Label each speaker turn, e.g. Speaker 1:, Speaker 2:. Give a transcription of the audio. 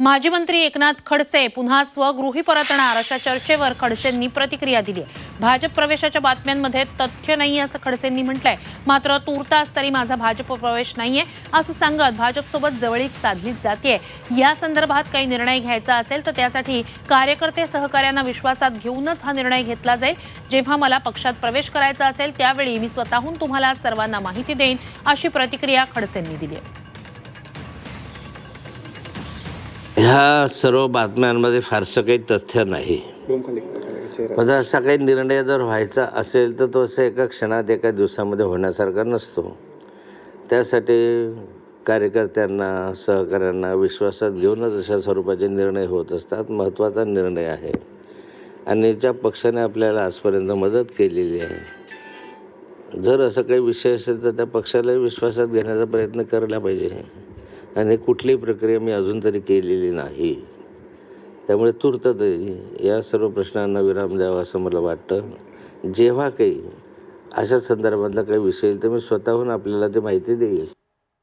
Speaker 1: माजी मंत्री एकनाथ खडसे पुन्हा स्वगृही परतणार अशा चर्चेवर खडसेंनी प्रतिक्रिया दिली आहे. भाजप प्रवेशाच्या बातम्यांमध्ये तथ्य नाही असं खडसेंनी म्हटलंय. मात्र तूर्तास तरी माझा भाजप प्रवेश नाहीये असं सांगत भाजपसोबत जवळीक साधली जाते या संदर्भात काही निर्णय घ्यायचा असेल तर त्यासाठी कार्यकर्ते सहकार्यांना विश्वासात घेऊनच हा निर्णय घेतला जाईल. जेव्हा मला पक्षात प्रवेश करायचा असेल त्यावेळी मी स्वतःहून तुम्हाला सर्वांना माहिती देईन अशी प्रतिक्रिया खडसेंनी दिली आहे.
Speaker 2: ह्या सर्व बातम्यांमध्ये फारसं काही तथ्य नाही. म्हणजे असा काही निर्णय जर व्हायचा असेल तर तो असं एका क्षणात एका दिवसामध्ये होण्यासारखा नसतो. त्यासाठी कार्यकर्त्यांना सहकाऱ्यांना विश्वासात घेऊनच अशा स्वरूपाचे निर्णय होत असतात. महत्त्वाचा निर्णय आहे. आणि ज्या पक्षाने आपल्याला आजपर्यंत मदत केलेली आहे जर असं काही विषय असेल तर त्या पक्षालाही विश्वासात घेण्याचा प्रयत्न करायला पाहिजे. आणि कुठलीही प्रक्रिया मी अजून तरी केलेली नाही. त्यामुळे तूर्त तरी या सर्व प्रश्नांना विराम द्यावा असं मला वाटतं. जेव्हा काही अशा संदर्भातला काही विषय येईल तर मी स्वतःहून आपल्याला ते माहिती देईल.